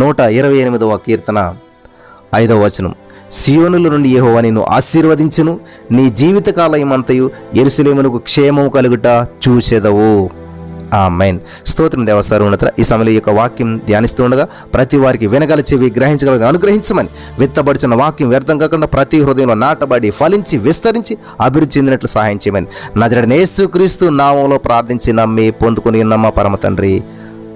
నూట ఇరవై ఎనిమిదవ కీర్తన ఐదవ వచనం. సియోనుల నుండి యహోవా నిన్ను ఆశీర్వదించును. నీ జీవితకాలయమంతయు ఎరుసలేమునకు క్షేమము కలుగుట చూసేదవు ఆ మైన్ స్తోత్రం దేవసారుణత ఈ సమయంలో ఈ యొక్క వాక్యం ధ్యానిస్తూ ఉండగా ప్రతి వారికి వినగల చెవి గ్రహించగల అనుగ్రహించమని విత్తబడిచిన వాక్యం వ్యర్థం కాకుండా ప్రతి హృదయంలో నాటబడి ఫలించి విస్తరించి అభివృద్ధి చెందినట్లు సహాయం చేయమని నజరడనేసు యేసుక్రీస్తు నామంలో ప్రార్థించి నమ్మి పొందుకుని నమ్మ పరమ తండ్రి?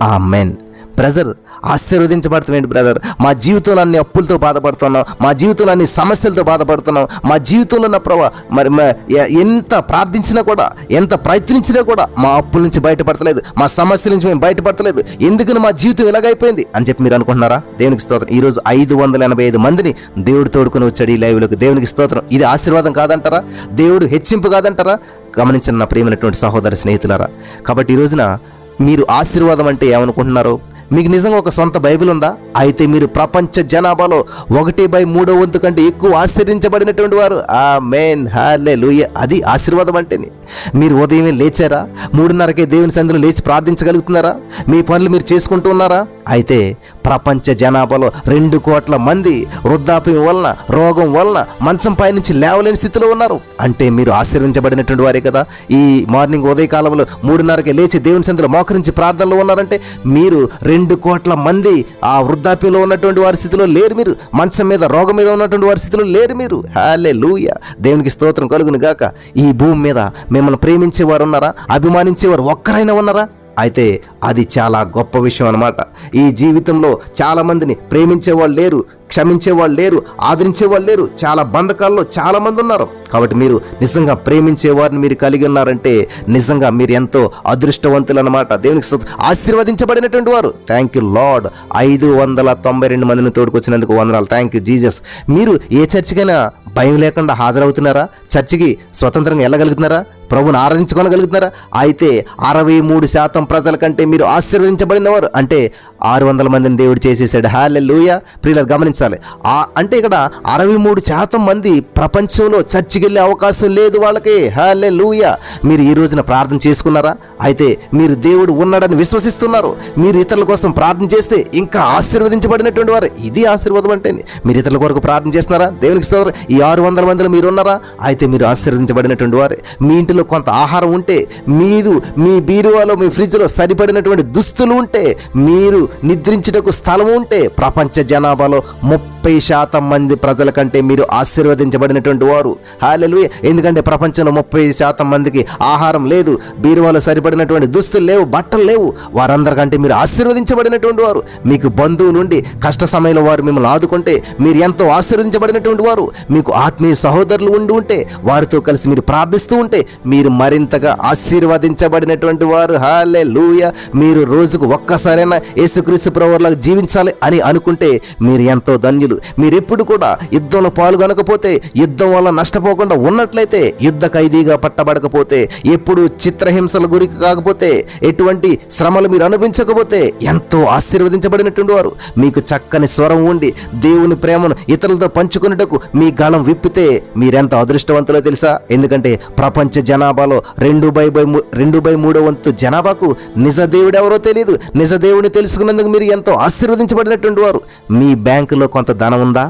ఆ మెన్ బ్రదర్ ఆశీర్వదించబడతామేంటి బ్రదర్ మా జీవితంలో అన్ని అప్పులతో బాధపడుతున్నాం. మా జీవితంలో అన్ని సమస్యలతో బాధపడుతున్నాం. మా జీవితంలో ఉన్న ప్రభా మరి మ- ఎంత ప్రార్థించినా కూడా ఎంత ప్రయత్నించినా కూడా మా అప్పుల నుంచి బయటపడతలేదు. మా సమస్యల నుంచి మేము బయటపడతలేదు. ఎందుకని మా జీవితం ఎలాగైపోయింది అని చెప్పి మీరు అనుకుంటున్నారా? దేవునికి స్తోత్రం. ఈ రోజు ఐదు వందల ఎనభై ఐదు మందిని దేవుడు తోడుకుని వచ్చాడు ఈ లైవ్లోకి. దేవునికి స్తోత్రం. ఇది ఆశీర్వాదం కాదంటారా? దేవుడు హెచ్చింపు కాదంటారా? గమనించిన నా ప్రియమైనటువంటి సహోదర స్నేహితులారా కాబట్టి ఈ రోజున మీరు ఆశీర్వాదం అంటే ఏమనుకుంటున్నారు? మీకు నిజంగా ఒక సొంత బైబిల్ ఉందా? అయితే మీరు ప్రపంచ జనాభాలో ఒకటి బై మూడో వంతు కంటే ఎక్కువ ఆశ్చర్యించబడినటువంటి వారు. ఆ మేన్ హాలే అది ఆశీర్వాదం అంటేనే. మీరు ఉదయమే లేచారా? మూడున్నరకే దేవుని సందులో లేచి ప్రార్థించగలుగుతున్నారా? మీ పనులు మీరు చేసుకుంటూ ఉన్నారా? అయితే ప్రపంచ జనాభాలో రెండు కోట్ల మంది వృద్ధాప్యం వలన రోగం వలన మంచం పై నుంచి లేవలేని స్థితిలో ఉన్నారు. అంటే మీరు ఆశీర్వించబడినటువంటి వారే కదా. ఈ మార్నింగ్ ఉదయకాలంలో మూడున్నరకే లేచి దేవుని సందులో మోకరించి ప్రార్థనలో ఉన్నారంటే మీరు రెండు కోట్ల మంది ఆ వృద్ధాప్యంలో ఉన్నటువంటి వారి స్థితిలో లేరు మీరు. మంచం మీద రోగం మీద ఉన్నటువంటి వారి స్థితిలో లేరు మీరు. హాలే లూయ దేవునికి స్తోత్రం కలుగును గాక. ఈ భూమి మీద మిమ్మల్ని ప్రేమించేవారు ఉన్నారా? అభిమానించేవారు ఒక్కరైనా ఉన్నారా? అయితే అది చాలా గొప్ప విషయం అనమాట ఈ జీవితంలో చాలా మందిని ప్రేమించే వాళ్ళు లేరు. క్షమించే వాళ్ళు లేరు ఆదరించే వాళ్ళు లేరు. చాలా బంధకాల్లో చాలా మంది ఉన్నారు. కాబట్టి మీరు నిజంగా ప్రేమించే వారిని మీరు కలిగి ఉన్నారంటే నిజంగా మీరు ఎంతో అదృష్టవంతులు అనమాట దేవునికి ఆశీర్వదించబడినటువంటి వారు. థ్యాంక్ యూ లార్డ్ ఐదు వందల తొంభై రెండు మందిని తోడుకొచ్చినందుకు వందనాలు. థ్యాంక్ యూ జీజస్ మీరు ఏ చర్చికైనా భయం లేకుండా హాజరవుతున్నారా? చర్చికి స్వతంత్రంగా వెళ్ళగలుగుతున్నారా? ప్రభుని ఆరాధించుకోగలుగుతున్నారా? అయితే అరవై మూడు శాతం ప్రజల కంటే మీరు ఆశీర్వదించబడినవారు. అంటే ఆరు వందల మందిని దేవుడు చేసేసాడు. హాలే లూయ ప్రియులు గమనించాలి. ఆ అంటే ఇక్కడ అరవై మూడు శాతం మంది ప్రపంచంలో చర్చికి వెళ్ళే అవకాశం లేదు వాళ్ళకి. హాలే లూయ మీరు ఈ రోజున ప్రార్థన చేసుకున్నారా? అయితే మీరు దేవుడు ఉన్నాడని విశ్వసిస్తున్నారు. మీరు ఇతరుల కోసం ప్రార్థన చేస్తే ఇంకా ఆశీర్వదించబడినటువంటి వారు. ఇది ఆశీర్వాదం అంటే మీరు ఇతరుల కొరకు ప్రార్థన చేస్తున్నారా? దేవునికి ఈ ఆరు వందల మందిలో మీరు ఉన్నారా? అయితే మీరు ఆశీర్వదించబడినటువంటి వారే. మీ ఇంటిలో కొంత ఆహారం ఉంటే మీరు మీ బీరువాలో మీ ఫ్రిడ్జ్లో సరిపడినటువంటి దుస్తులు ఉంటే మీరు నిద్రించుటకు స్థలం ఉంటే ప్రపంచ జనాభాలో ముప్పై ముప్పై శాతం మంది ప్రజల కంటే మీరు ఆశీర్వదించబడినటువంటి వారు. హాలెలు ఎందుకంటే ప్రపంచంలో ముప్పై శాతం మందికి ఆహారం లేదు బీరువాలో సరిపడినటువంటి దుస్తులు లేవు బట్టలు లేవు. వారందరికంటే మీరు ఆశీర్వదించబడినటువంటి వారు. మీకు బంధువు నుండి కష్ట సమయంలో వారు మిమ్మల్ని ఆదుకుంటే మీరు ఎంతో ఆశీర్వదించబడినటువంటి వారు. మీకు ఆత్మీయ సహోదరులు ఉండి ఉంటే వారితో కలిసి మీరు ప్రార్థిస్తూ ఉంటే మీరు మరింతగా ఆశీర్వదించబడినటువంటి వారు. హాలే లూయ మీరు రోజుకు ఒక్కసారైనా యేసుక్రీస్తు ప్రవర్లాగా జీవించాలి అని అనుకుంటే మీరు ఎంతో ధన్యులు. మీరు మీరెప్పుడు కూడా యుద్ధంలో పాల్గొనకపోతే యుద్ధం వల్ల నష్టపోకుండా ఉన్నట్లయితే యుద్ధ ఖైదీగా పట్టబడకపోతే ఎప్పుడు చిత్రహింసల గురికి కాకపోతే ఎటువంటి శ్రమలు మీరు అనుభవించకపోతే ఎంతో ఆశీర్వదించబడినటువంటి వారు మీకు చక్కని స్వరం ఉండి దేవుని ప్రేమను ఇతరులతో పంచుకునేటకు మీ గళం విప్పితే మీరెంత అదృష్టవంతులో తెలుసా? ఎందుకంటే ప్రపంచ జనాభాలో రెండు బై బై మూ- రెండు బై మూడో వంతు జనాభాకు నిజ దేవుడు ఎవరో తెలియదు నిజ దేవుడిని తెలుసుకున్నందుకు మీరు ఎంతో ఆశీర్వదించబడినటువంటి వారు మీ బ్యాంకులో కొంత ధనం ఉందా?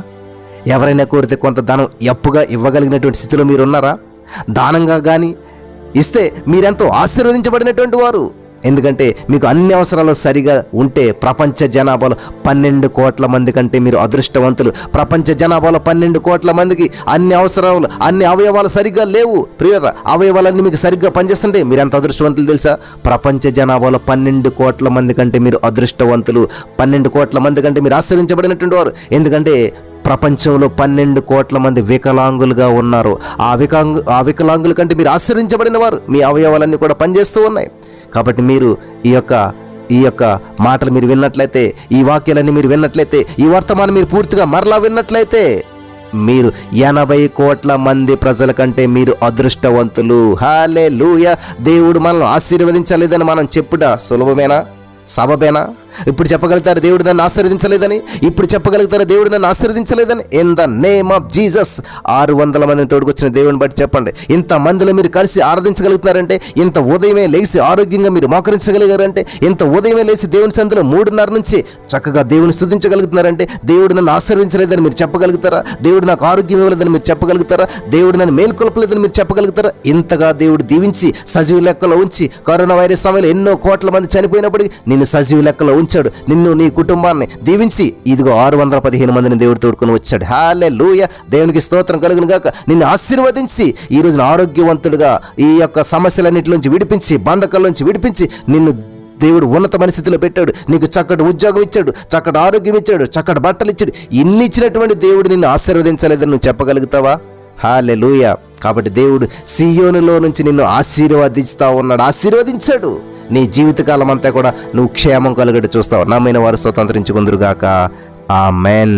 ఎవరైనా కోరితే కొంత ధనం ఎప్పుగా ఇవ్వగలిగినటువంటి స్థితిలో మీరున్నారా? దానంగా కానీ ఇస్తే మీరెంతో ఆశీర్వదించబడినటువంటి వారు? ఎందుకంటే మీకు అన్ని అవసరాలు సరిగా ఉంటే ప్రపంచ జనాభాలో పన్నెండు కోట్ల మంది కంటే మీరు అదృష్టవంతులు. ప్రపంచ జనాభాలో పన్నెండు కోట్ల మందికి అన్ని అవసరాలు అన్ని అవయవాలు సరిగ్గా లేవు. ప్రియర అవయవాలన్నీ మీకు సరిగ్గా పనిచేస్తుంటే మీరు ఎంత అదృష్టవంతులు తెలుసా? ప్రపంచ జనాభాలో పన్నెండు కోట్ల మంది కంటే మీరు అదృష్టవంతులు. పన్నెండు కోట్ల మంది కంటే మీరు ఆశ్రయించబడినటువంటి వారు. ఎందుకంటే ప్రపంచంలో పన్నెండు కోట్ల మంది వికలాంగులుగా ఉన్నారు. ఆ వికాంగు ఆ వికలాంగుల కంటే మీరు ఆశ్రయించబడిన వారు. మీ అవయవాలన్నీ కూడా పనిచేస్తూ ఉన్నాయి. కాబట్టి మీరు ఈ యొక్క ఈ యొక్క మాటలు మీరు విన్నట్లయితే ఈ వాక్యాలన్నీ మీరు విన్నట్లయితే ఈ వర్తమానం మీరు పూర్తిగా మరలా విన్నట్లయితే మీరు ఎనభై కోట్ల మంది ప్రజల కంటే మీరు అదృష్టవంతులు. హాలే లూయ దేవుడు మనల్ని ఆశీర్వదించలేదని మనం చెప్పుట సులభమేనా? సబబేనా? ఇప్పుడు చెప్పగలుగుతారు దేవుడు నన్ను ఆశీర్వదించలేదని ఇప్పుడు చెప్పగలుగుతారు దేవుడు నన్ను ఆశీర్వదించలేదని. In the name of Jesus ఆరు వందల మందిని తోడుకొచ్చిన దేవుని బట్టి చెప్పండి. ఇంత మందిలో మీరు కలిసి ఆరాధించగలుగుతున్నారంటే ఇంత ఉదయమే లేచి ఆరోగ్యంగా మీరు మోకరించగలిగారంటే ఇంత ఉదయమే లేచి దేవుని సందులో మూడున్నర నుంచి చక్కగా దేవుని స్థుతించగలుగుతున్నారంటే దేవుడు నన్ను ఆశీర్వించలేదని మీరు చెప్పగలుగుతారా? దేవుడు నాకు ఆరోగ్యం ఇవ్వలేదని మీరు చెప్పగలుగుతారా? దేవుడు నన్ను మేల్కొల్పలేదని మీరు చెప్పగలుగుతారా? ఇంతగా దేవుడు దీవించి సజీవ లెక్కలో ఉంచి కరోనా వైరస్ సమయంలో ఎన్నో కోట్ల మంది చనిపోయినప్పటికీ నిన్ను సజీవ లెక్కలో ఉంచాడు. నిన్ను నీ కుటుంబాన్ని దీవించి ఇదిగో ఆరు వందల పదిహేను మందిని దేవుడు తోడుకొని వచ్చాడు. హాలే లూయ దేవునికి స్తోత్రం కలుగును గాక. నిన్ను ఆశీర్వదించి ఈ రోజున ఆరోగ్యవంతుడుగా ఈ యొక్క సమస్యలన్నింటిలోంచి విడిపించి బంధకాల్లోంచి విడిపించి నిన్ను దేవుడు ఉన్నత స్థితిలో పెట్టాడు. నీకు చక్కటి ఉద్యోగం ఇచ్చాడు చక్కటి ఆరోగ్యం ఇచ్చాడు చక్కటి బట్టలు ఇచ్చాడు. ఇన్ని ఇచ్చినటువంటి దేవుడు నిన్ను ఆశీర్వదించలేదని నువ్వు చెప్పగలుగుతావా? హాలే లూయ కాబట్టి దేవుడు సియోనులో నుంచి నిన్ను ఆశీర్వదిస్తా ఉన్నాడు. ఆశీర్వదించాడు. నీ జీవితకాలం అంతా కూడా నువ్వు క్షేమం కలుగడి చూస్తావు. నమ్మిన వారు స్వతంత్రించుకుందరుగాక. ఆ మెన్